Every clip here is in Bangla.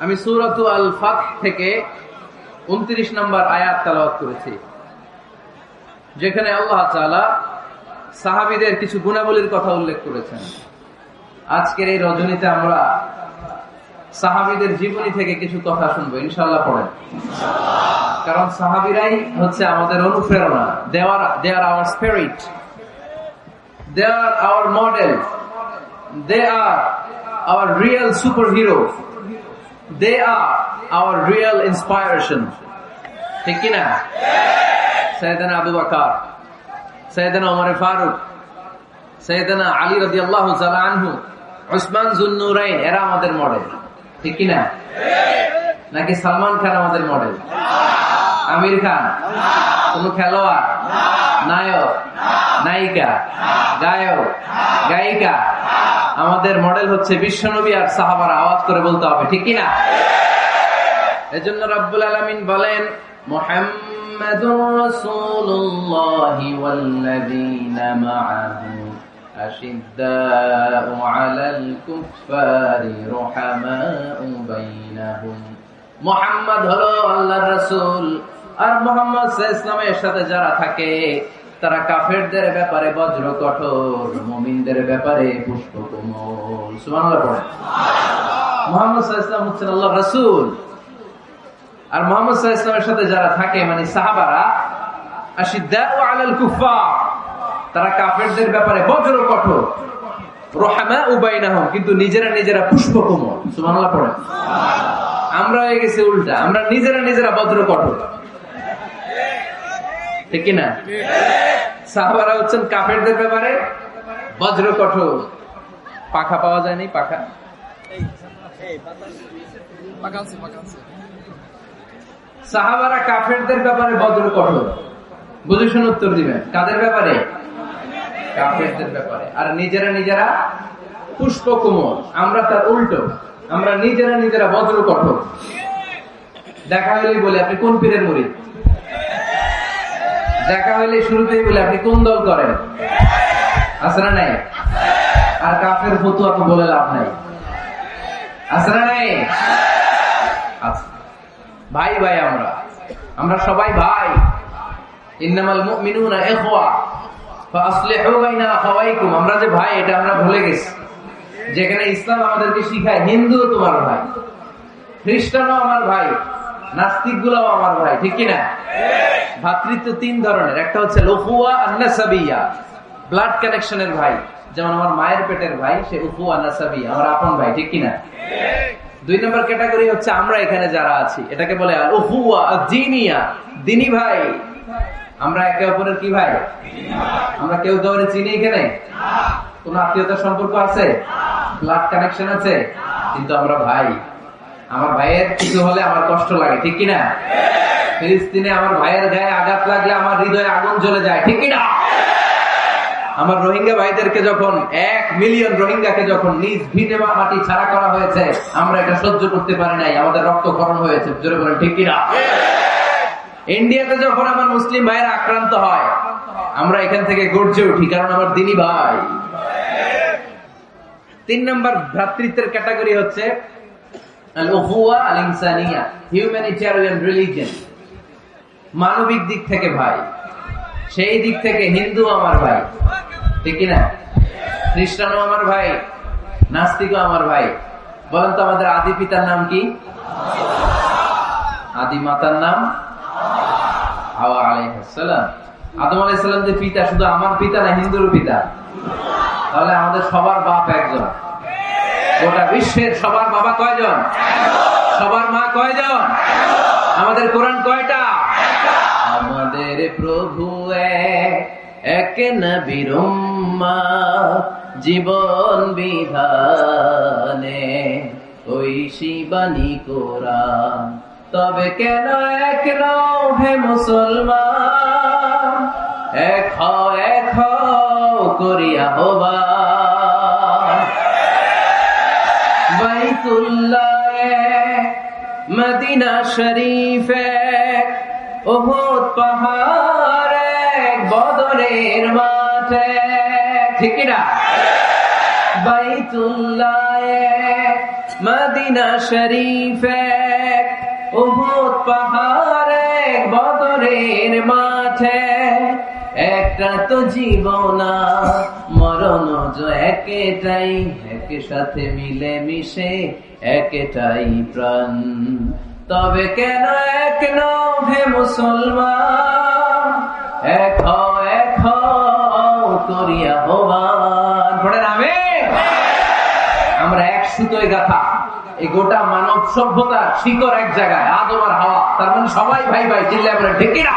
আমি সুরত আল ফাত থেকে উনত্রিশ নম্বর আয়াত তালাওয়াত করেছি। যেখানে আল্লাহ তাআলা সাহাবিদের কিছু গুণাবলীর কথা উল্লেখ করেছেন। আজকের এই রজনীতে আমরা সাহাবিদের জীবনী থেকে কিছু কথা শুনব ইনশাল্লাহ পড়েন। কারণ সাহাবিরাই হচ্ছে আমাদের অনুপ্রেরণা দেওয়ার they're our spirit they are our model they are our real super hero they are our real inspiration ঠিক কিনা? সৈয়দনা আবু বাকার সৈয়দনা ওমর ফারুক সৈয়দনা আলী রাজি আল্লাহ আনহু উসমান জুন্নুরাইন এরা আমাদের মডেল ঠিক কিনা? নাকি সালমান খান আমাদের মডেল আমির খান? কোন খেলোয়াড়? নায়ক? নায়িকা? গায়ক? গায়িকা? আমাদের মডেল হচ্ছে বিশ্বনবী আর সাহাবার আওয়াজ করে বলতে হবে ঠিক কিনা এজন্য রব্বুল আলমিন বলেন মোহাম্মদুর রাসূলুল্লাহ ওয়াল্লাযীনা মাআহু أشداء على الكفار رحماء بينهم মোহাম্মদ হলো আল্লাহর রাসূল আর মোহাম্মদ ইসলামের সাথে যারা থাকে তারা কাফেরদের ব্যাপারে বজ্র কঠোর, মুমিনদের ব্যাপারে পুষ্প কোমল পড়েন। মোহাম্মদ আর মোহাম্মদ ইসলামের সাথে যারা থাকে মানে সাহাবারা তারা কাফেরদের ব্যাপারে বজ্র কঠোর। কিন্তু নিজেরা নিজেরা পুষ্প কোমল সুবহানাল্লাহ পড়েন। আমরা হয়ে গেছি উল্টা, আমরা নিজেরা নিজেরা বজ্র কঠোর। ঠিক না? সাহাবারা হচ্ছেন কাফেরদের ব্যাপারে বজ্র কঠোর। পাখা পাওয়া যায়নি, পাখা? সাহাবারা কাফেরদের ব্যাপারে বজ্র কঠোর। বুঝে শুনে উত্তর দিবেন। কাদের ব্যাপারে? কাফেরদের ব্যাপারে। আর নিজেরা নিজেরা পুষ্প কোমল আমরা তার উল্টো। আমরা নিজেরা নিজেরা বজ্র কঠোর। দেখা হইলেই বলে, আপনি কোন পীরের মুড়ি? দেখা হইলে শুরুতেই বলে, আপনি কোন দল করেন? আছে না নাই? আর কাফের ফতুয়া তো বলে লাভ নাই। আছে না নাই? ভাই ভাই আমরা। আমরা সবাই ভাই। ইন্নামাল মুমিনুনা ইখওয়া। ফাসলিহু বাইনা আখাওয়াইকুম। আমরা যে ভাই, এটা আমরা ভুলে গেছি। যেখানে ইসলাম আমাদেরকে শিখায় হিন্দু তোমার ভাই। খ্রিস্টানও আমার ভাই। নাস্তিক গুলাও আমার ভাই, ঠিক কিনা? ভাতৃত্ব তিন ধরনের। একটা হচ্ছে লফুয়া আন্নাসাবিয়া ব্লাড কানেকশনের ভাই। যেমন আমার মায়ের পেটের ভাই, সে উফুয়া নাসাবিয়া আমার আপন ভাই, ঠিক কিনা? দুই নম্বর ক্যাটাগরি হচ্ছে আমরা এখানে যারা আছি। এটাকে বলে দিনী ভাই। আমরা একে অপরের কি ভাই? আমরা কেউ কাউরে চিনি এখানে? কোন আত্মীয়তার সম্পর্ক আছে? ব্লাড কানেকশন আছে? কিন্তু আমরা ভাই। আমার ভাইয়ের কিছু হলে আমার কষ্ট লাগে, ঠিক কিনা? ফিলিস্তিনে আমার ভাইয়ের গায়ে আঘাত লাগলে আমার হৃদয়ে আগুন জ্বলে যায়, ঠিক কিনা? আমার রোহিঙ্গা ভাইদেরকে যখন এক মিলিয়ন রোহিঙ্গাকে যখন নিজ ভিটে মাটি ছাড়া করা হয়েছে, আমরা এটা সহ্য করতে পারি নাই, আমাদের রক্তক্ষরণ হয়েছে, জোরে বলেন, ঠিক কিনা? ইন্ডিয়াতে যখন আমার মুসলিম ভাইয়ের আক্রান্ত হয়, আমরা এখান থেকে গর্জে উঠি, কারণ আমার দিনী ভাই। তিন নম্বর ভ্রাতৃত্বের ক্যাটাগরি হচ্ছে হিউম্যানিটেরিয়ান রিলিজিয়ন মানবিক দিক থেকে ভাই। সেই দিক থেকে হিন্দু আমার ভাই। ঠিক না খ্রিস্টানও আমার ভাই। নাস্তিকও আমার ভাই। বলেন তো আমাদের আদি পিতার নাম কি? আদি মাতার নাম? হাওয়া আলাইসালাম আদম আলাইসাল্লাম যে পিতা, শুধু আমার পিতা না হিন্দুর পিতা। তাহলে আমাদের সবার বাপ একজন। গোটা বিশ্বের সবার বাবা কয়জন? সবার মা কয়জন? আমাদের কোরআন কয়টা? আমাদের প্রভু এক নবীর জীবন বিধানে। ওই শিবানী কোরআন, তবে কেন এক হে মুসলমান? এক এক করিয়া হবা। মদিনা শরীফে ওহুদ পাহাড়, বদরের মাঠে। ঠিক না বাইতুল্লাহ, মদিনা শরীফে, উহুদ পাহাড়ে, বদরের মাঠে। একটা তো জীবন মরণ যে একেটাই একে সাথে মিলে মিশে একেটাই প্রাণ। তবে কেন এক নও মুসলমান? এক হও, করিয়া হবান আমি? আমরা এক সুতোয় গাথা। এই গোটা মানব সভ্যতা শিকড় এক জায়গায় আদম আর হাওয়া। তার মানে সবাই ভাই ভাই চিল্লায় বলে ঢেকে না।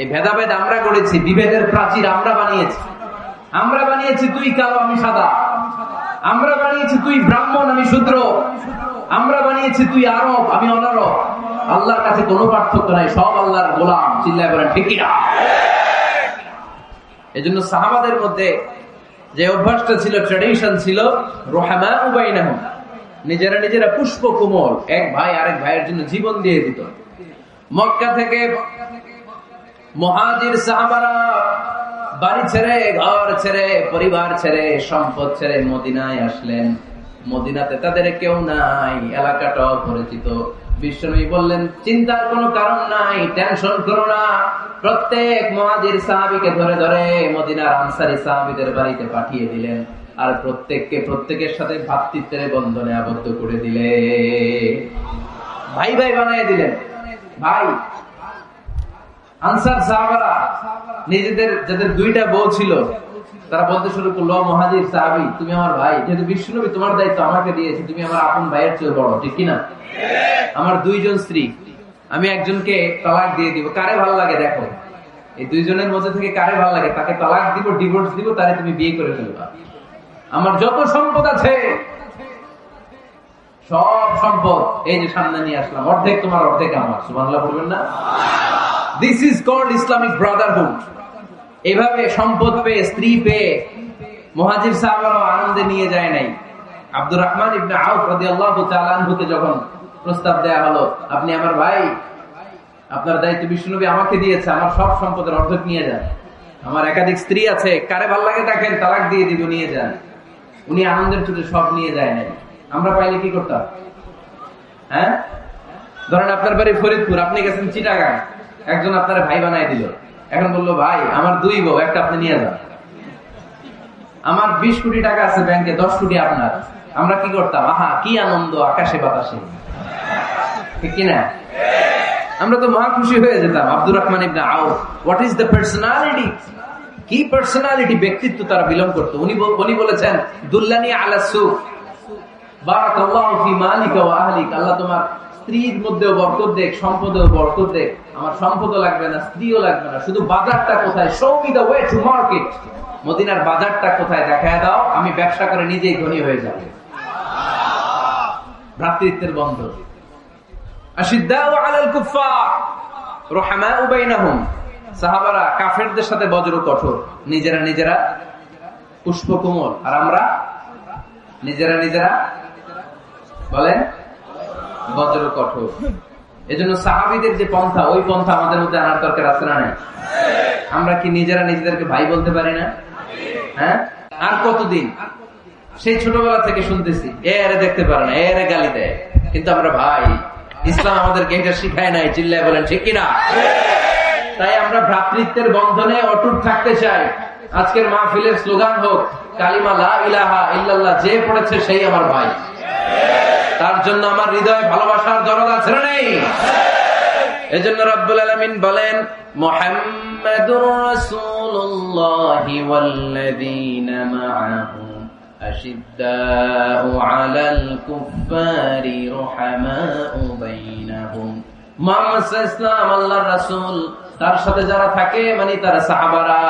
এই ভেদাভেদ আমরা করেছি বিভেদের প্রাচীর আমরা বানিয়েছি। আমরা বানিয়েছি তুই কালো, আমি সাদা। আমরা বানিয়েছি তুই ব্রাহ্মণ, আমি শূদ্র। আমরা বানিয়েছি তুই আরব, আমি অনারব। আল্লাহর কাছে কোনো পার্থক্য নাই, সব আল্লাহর গোলাম। চিল্লায় বলেন ঠিকই না এজন্য সাহাবাদের মধ্যে যে অভ্যাসটা ছিল ট্রেডিশন ছিল, রোহামা উবাইনাহ নিজেরা নিজেরা পুষ্প কোমল এক ভাই আরেক ভাইয়ের জন্য জীবন দিয়ে দিত। মক্কা থেকে মহাজির সাহাবারা বাড়ি ছেড়ে, ঘর ছেড়ে, পরিবার ছেড়ে, সম্পদ ছেড়ে মদিনায় আসলেন। মদিনাতে তাদের কেউ নাই এলাকাটা অপরিচিত বিশ্বনবী বললেন, চিন্তার কোনো কারণ নাই, টেনশন করো না। প্রত্যেক মহাজির সাহাবিকে ধরে ধরে মদিনার আনসারি সাহাবিদের বাড়িতে পাঠিয়ে দিলেন আর প্রত্যেককে প্রত্যেকের সাথে ভাতৃত্বের বন্ধনে আবদ্ধ করে দিলে ভাই ভাই বানিয়ে দিলেন। ভাই আনসার সাহাবারা নিজেদের যাদের দুইটা বউ ছিল, তারা বলতে শুরু করল মহাজির সাহাবি, তুমি আমার ভাই। যেহেতু বিষ্ণুনবী তোমার দায়িত্ব আমাকে দিয়েছে, তুমি আমার আপন ভাইয়ের চেয়ে বড়, ঠিক কিনা? আমার দুইজন স্ত্রী, আমি একজনকে তালাক দিয়ে দিব। কারে ভালো লাগে দেখো, এই দুইজনের মধ্যে থেকে কারে ভালো লাগে? তাকে তালাক দিব ডিভোর্স দিব, তারে তুমি বিয়ে করে ফেলবা। আমার যত সম্পদ আছে, সব সম্পদ এই যে সামনে নিয়ে আসলাম, অর্ধেক তোমার, অর্ধেক আমার। সুবাংলা বলবেন না? This is called Islamic brotherhood এভাবে সম্পদ পেয়ে, স্ত্রী পেয়ে মহাজির সাহাবারও আনন্দে নিয়ে যায় নাই। আব্দুর রহমান ইবনে আউফ রাদিয়াল্লাহু তাআলা আনহুকে যখন প্রস্তাব দেয়া হলো, আপনি আমার ভাই, আপনার দায়িত্ব বিষ্ণুনবী আমাকে দিয়েছে, আমার সব সম্পদের অর্ধেক নিয়ে যান। আমার একাধিক স্ত্রী আছে, কারে ভালো লাগে দেখেন তালাক দিয়ে দিব, নিয়ে যান। উনি আনন্দের চোটে সব নিয়ে যায় নাই। আমরা পাইলে কি করতাম? হ্যাঁ? ধরেন আপনার বাড়ি ফরিদপুর, আপনি গেছেন চিটাগাং। একজন আপনার ভাই বানাই দিল। এখন বলল, ভাই, আমার দুই বউ, একটা আপনি নিয়ে যান। আমার বিশ কোটি টাকা আছে ব্যাংকে, দশ কোটি আপনার। আমরা কি করতাম? আহা, কি আনন্দ, আকাশে বাতাসে। কিনা আমরা তো মহা খুশি হয়ে যেতাম। আব্দুর রহমান ইবনে হোয়াট ইজ দ্য পার্সোনালিটি কি পার্সোনালিটি ব্যক্তিত্ব তারা বিলং করতো? উনি উনি বলেছেন, দুল্লানি আলা বারাকাল্লাহু ফি মালিকা ওয়া আহলিক। আল্লাহ তোমার স্ত্রীর মধ্যেও বরকত দেখ, সম্পদেও বরকত দেখ। আমার সম্পদও লাগবে না, স্ত্রীও লাগবে না। শুধু বাজারটা কোথায়? Show me the way to market মদিনার বাজারটা কোথায়? দেখায় দাও, আমি ব্যবসা করে নিজেই ধনী হয়ে যাব। ভ্রাতৃত্বের বন্ধ। সাহাবারা কাফেরদের সাথে বজ্র কঠোর। নিজেরা নিজেরা পুষ্প কোমল আর আমরা নিজেরা নিজেরা বলেন বজ্র কঠোর। এজন্য সাহাবিদের যে পন্থা, ওই পন্থা আমাদের মধ্যে আনার দরকার আছে না আমরা কি নিজেরা নিজেদেরকে ভাই বলতে পারি না? হ্যাঁ? আর কতদিন? সেই ছোটবেলা থেকে শুনতেছি, এ আরে দেখতে পারে না, এ আরে গালি দেয়। কিন্তু আমরা ভাই। ইসলাম আমাদেরকে এটা শিখায় নাই, চিল্লায় বলেন, ঠিক কিনা? তাই আমরা ভ্রাতৃত্বের বন্ধনে অটুট থাকতে চাই। আজকের মাহফিলের স্লোগান হোক, কালিমা লা ইলাহা ইল্লাল্লাহ, যে পড়েছে সেই আমার ভাই। তার জন্য আমার হৃদয়ে ভালোবাসার দরদ আছে নেই। এজন্য রব্বুল আলামিন বলেন তার সাথে যারা থাকে মানে তারা সাহাবারা,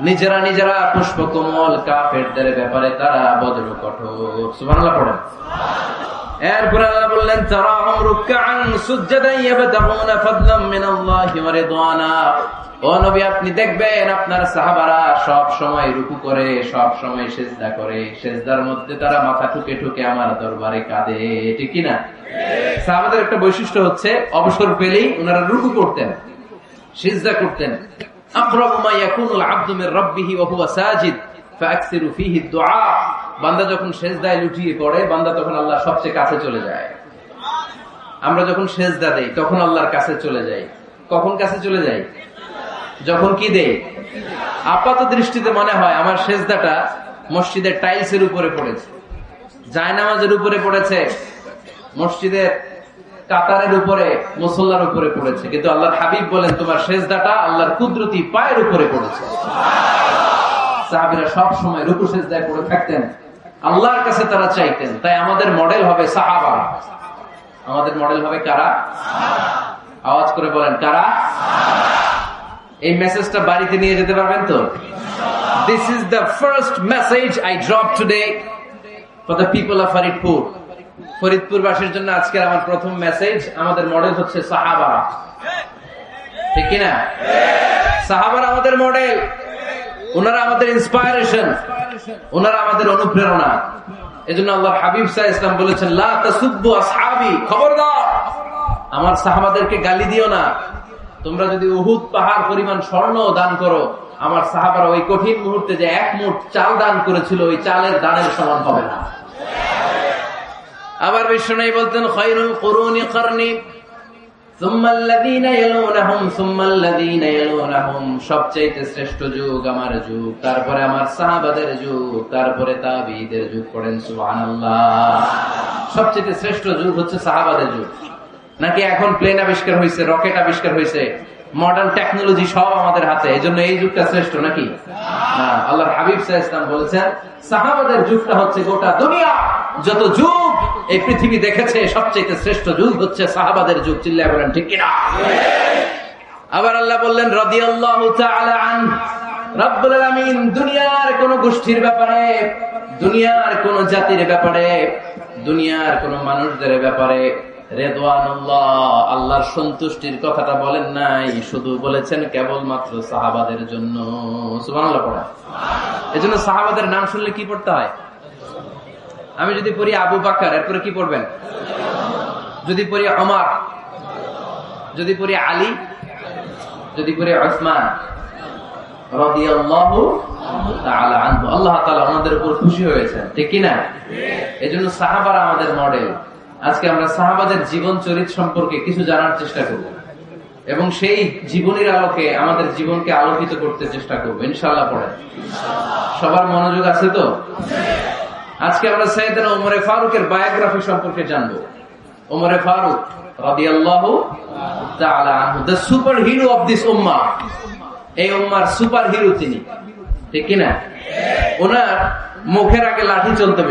নিজেরা নিজেরা পুষ্পকমল কাফেরদের ব্যাপারে তারা বজ্র কঠোর। পড়েন। এরপর আল্লাহ বললেন, তারাহুম ও নবী, আপনি দেখবেন আপনার সাহাবারা সব সময় রুকু করে, সব সময় সেজদা করে। সেজদার মধ্যে তারা মাথা ঠুকে ঠুকে আমার দরবারে কাঁদে, ঠিক সাহাবাদের একটা বৈশিষ্ট্য হচ্ছে, অবসর পেলেই ওনারা রুকু করতেন, সিজদা করতেন। আকরাবু মা ইয়াকুনুল রাব্বিহি ওয়া হুয়া সাজিদ ফাকসিরু ফীহি দুআ বান্দা যখন শেষ দায় লুটিয়ে পড়ে, বান্দা তখন আল্লাহ সবচেয়ে কাছে চলে যায়। আমরা যখন শেষ দা দেই, তখন আল্লাহর কাছে চলে যাই। কখন কাছে চলে যাই? যখন কি দেই? আপাত দৃষ্টিতে মনে হয় আমার সেজদাটা মসজিদের টাইলসের উপরে পড়েছে, জায়নামাজের উপরে পড়েছে, মসজিদের কাতারের উপরে, মুসল্লার উপরে পড়েছে। কিন্তু আল্লাহর হাবিব বলেন, তোমার সেজদাটা আল্লাহর কুদরতি পায়ের উপরে পড়েছে। সাহাবিরা সব সময় রুকু সেজদায় পড়ে থাকতেন। আল্লাহর কাছে তারা চাইতেন। তাই আমাদের মডেল হবে সাহাবা। আমাদের মডেল হবে কারা? আওয়াজ করে বলেন, কারা? এই মেসেজটা বাড়িতে নিয়ে যেতে পারবেন তো? This is the first message I drop today for the people of Faridpur Faridpur বাসীর জন্য আজকের আমার প্রথম মেসেজ আমাদের মডেল হচ্ছে সাহাবা। ঠিক কিনা? সাহাবার আমাদের মডেল ওনারা আমাদের ইন্সপায়ারেশন ওনারা আমাদের অনুপ্রেরণা। এজন্য আল্লাহ হাবিব সাহ ইসলাম বলেছেন আমার সাহাবাদেরকে গালি দিও না। তোমরা যদি উহুদ পাহাড় পরিমাণ স্বর্ণ দান করো, আমার সাহাবারা ওই কঠিন মুহূর্তে যে এক মুঠ চাল দান করেছিল, ওই চালের দানের সমান হবে না। আবার বিশ্ব বিষ্ণু বলতেন, খৈরুল করনি নাকি এখন প্লেন আবিষ্কার হয়েছে রকেট আবিষ্কার হয়েছে মডার্ন টেকনোলজি সব আমাদের হাতে এই জন্য এই যুগটা শ্রেষ্ঠ নাকি? না, আল্লাহর হাবিব সাহা ইসলাম বলেছেন, সাহাবাদের যুগটা হচ্ছে গোটা দুনিয়া। যত যুগ এই পৃথিবী দেখেছে সবচেয়ে শ্রেষ্ঠ যুগ হচ্ছে সাহাবাদের যুগ। চিল্লা বলেন, ঠিক কিনা? আবার আল্লাহ বললেন রদি আল্লাহ আলামিন দুনিয়ার কোন গোষ্ঠীর ব্যাপারে, দুনিয়ার কোন জাতির ব্যাপারে, দুনিয়ার কোন মানুষদের ব্যাপারে রেদওয়ানুল্লাহ, আল্লাহর সন্তুষ্টির কথাটা বলেন নাই, শুধু বলেছেন কেবলমাত্র সাহাবাদের জন্য। পড়া এজন্য সাহাবাদের নাম শুনলে কি পড়তে হয়? আমি যদি পড়ি আবু বাকার, এরপরে কি পড়বেন? যদি পড়ি অমর যদি পড়ি আলী, যদি পড়ি ওসমান ঠিক কিনা এই জন্য আমাদের মডেল আজকে আমরা সাহাবাদের জীবন চরিত সম্পর্কে কিছু জানার চেষ্টা করব। এবং সেই জীবনের আলোকে আমাদের জীবনকে আলোকিত করতে চেষ্টা করব ইনশাল্লাহ পড়ে সবার মনোযোগ আছে তো? আজকে আমরা সাইদান ওমরে ফারুকের বায়োগ্রাফি সম্পর্কে জানব। ওমরে ফারুক সুপার হিরো অফ দিস এই সুপার হিরো তিনি। ঠিক কিনা? ওনার মুখের আগে লাঠি চলতে